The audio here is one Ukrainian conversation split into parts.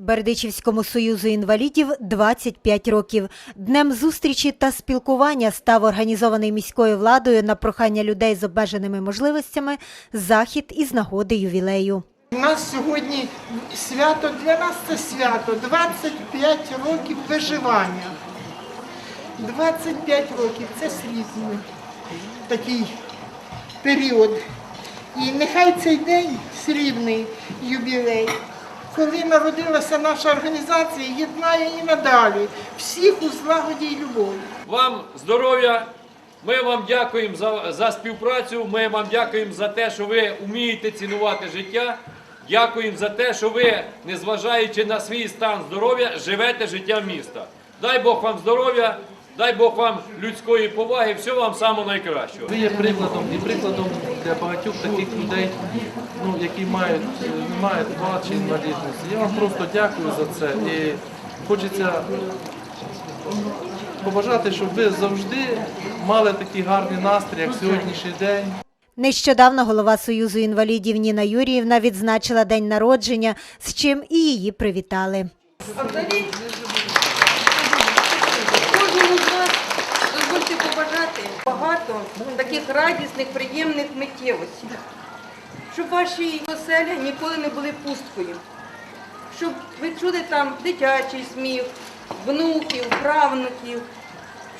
Бердичівському союзу інвалідів 25 років. Днем зустрічі та спілкування став організований міською владою на прохання людей з обмеженими можливостями захід із нагоди ювілею. У нас сьогодні свято, для нас це свято, 25 років виживання. 25 років це слізний такий період. І нехай цей день срібний ювілей, коли народилася наша організація, єднає і надалі всіх у злагоді і любові. Вам здоров'я. Ми вам дякуємо за, за співпрацю. Ми вам дякуємо за те, що ви вмієте цінувати життя. Дякуємо за те, що ви, незважаючи на свій стан здоров'я, живете життя міста. Дай Бог вам здоров'я, дай Бог вам людської поваги, всього вам самого найкращого. Ви є прикладом і прикладом для багатьох таких людей, ну, які мають, е, не мають чи інвалідності. Я вам просто дякую за це і хочеться побажати, щоб ви завжди мали такий гарний настрій, як сьогоднішній день. Нещодавно голова Союзу інвалідів Ніна Юріївна відзначила день народження, з чим і її привітали. А взагалі, кожному з вас дозвольте побажати багато таких радісних, приємних миттєвостей. Щоб ваші оселя ніколи не були пусткою. Щоб ви чули там дитячий сміх, внуків, правнуків.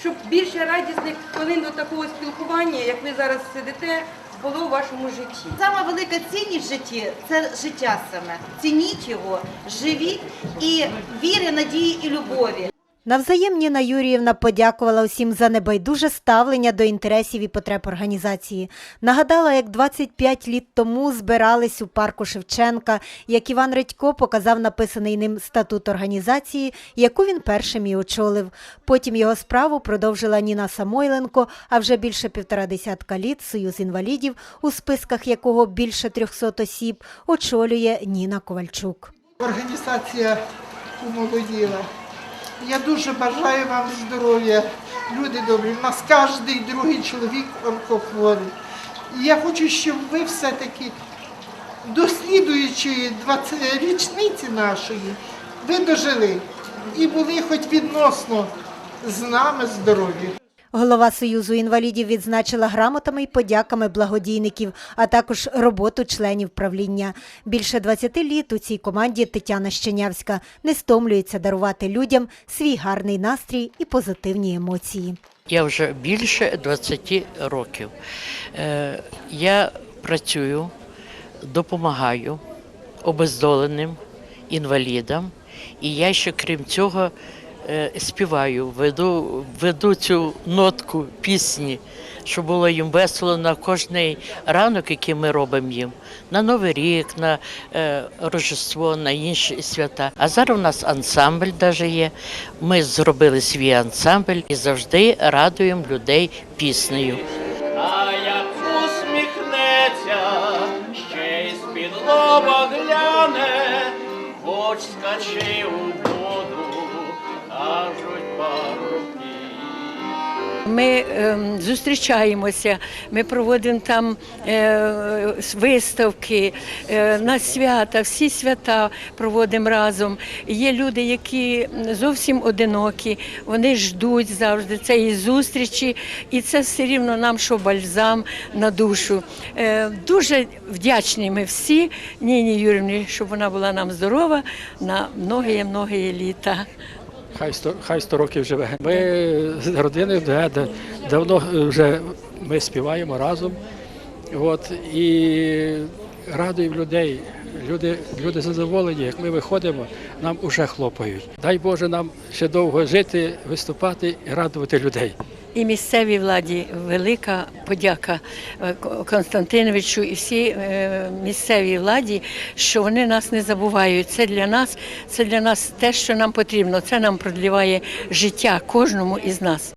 Щоб більше радісних хвилин до такого спілкування, як ви зараз сидите, було у вашому житті. Сама велика цінність в житті це життя саме. Цініть його, живіть і віри, надії і любові. Навзаєм Ніна Юріївна подякувала усім за небайдуже ставлення до інтересів і потреб організації. Нагадала, як 25 літ тому збирались у парку Шевченка, як Іван Редько показав написаний ним статут організації, яку він першим і очолив. Потім його справу продовжила Ніна Самойленко, а вже більше півтора десятка літ Союз інвалідів, у списках якого більше 300 осіб, очолює Ніна Ковальчук. Організація умолоділа. Я дуже бажаю вам здоров'я, люди добрі. У нас кожен другий чоловік онкохворий. Я хочу, щоб ви все-таки, дослідуючи 20 річниці нашої, ви дожили і були хоч відносно з нами здорові. Голова Союзу інвалідів відзначила грамотами і подяками благодійників, а також роботу членів правління. Більше 20 літ у цій команді Тетяна Щенявська не стомлюється дарувати людям свій гарний настрій і позитивні емоції. Я вже більше 20 років. Е, Я працюю, допомагаю обездоленим інвалідам, і я ще крім цього співаю, веду, веду цю нотку пісні, щоб було їм весело на кожний ранок, який ми робимо їм, на Новий рік, на е, Рождество, на інші свята. А зараз у нас ансамбль даже є. Ми зробили свій ансамбль і завжди радуємо людей піснею. А як усміхнеться, ще й з-під лоба гляне, хоч скачи у воду, кажуть парубки. Ми ем, зустрічаємося, ми проводимо там е, виставки е, на свята, всі свята проводимо разом. Є люди, які зовсім одинокі, вони ждуть завжди цієї зустрічі, і це все рівно нам, що бальзам на душу. Е, дуже вдячні ми всі Ніні Юрівні, щоб вона була нам здорова на многі-многі літа. Хай 100, хай 100 років живе. Ми з да, давно вже ми співаємо разом. От, і радуємо людей. Люди, люди задоволені, як ми виходимо, нам уже хлопають. Дай Боже нам ще довго жити, виступати і радувати людей. І місцевій владі велика подяка е, Константиновичу і всій е, місцевій владі, що вони нас не забувають. Це для нас, це для нас те, що нам потрібно. Це нам продліває життя кожному із нас.